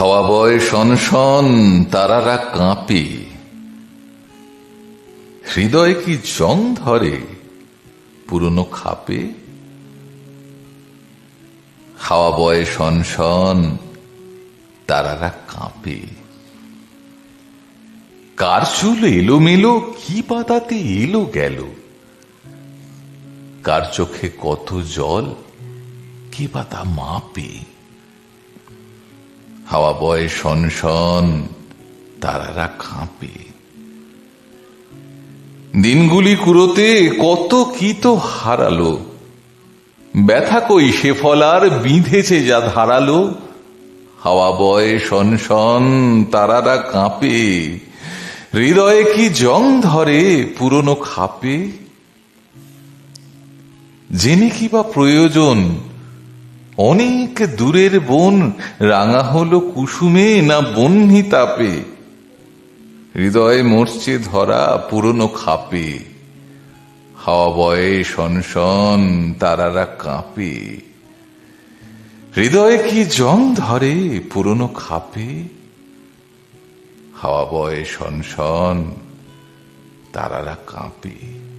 হাওয়া বয় শনশন তারারা কাঁপে। হৃদয় কি জং ধরে, পুরনো খাপে? হাওয়া বয় শনশন তারারা কাঁপে। কার চুল এলোমেলো, কি পাতাতে এলো গেল? কার চোখে কত জল, কি পাতা মাপে? হাওয়া বয় শন শন, তারারা কাঁপে। দিনগুলি কুড়োতে কত কি তো হারালো। ব্যথা কই সে ফলার বিঁধেছে যা ধারালো। হাওয়া বয় শন শন, তারারা কাঁপে। হৃদয়ে কি জং ধরে পুরনো খাপে? জেনে কি বা প্রয়োজন অনেক দূরের বন, রাঙা হলো কুসুমে না বন্যি তাপে। হৃদয়ে মরছে ধরা, পুরনো খাপে। হাওয়া বয়ে শনশন তারারা কাঁপে। হৃদয়ে কি জং ধরে, পুরনো খাপে? হাওয়া বয়ে শনশন তারারা কাঁপে।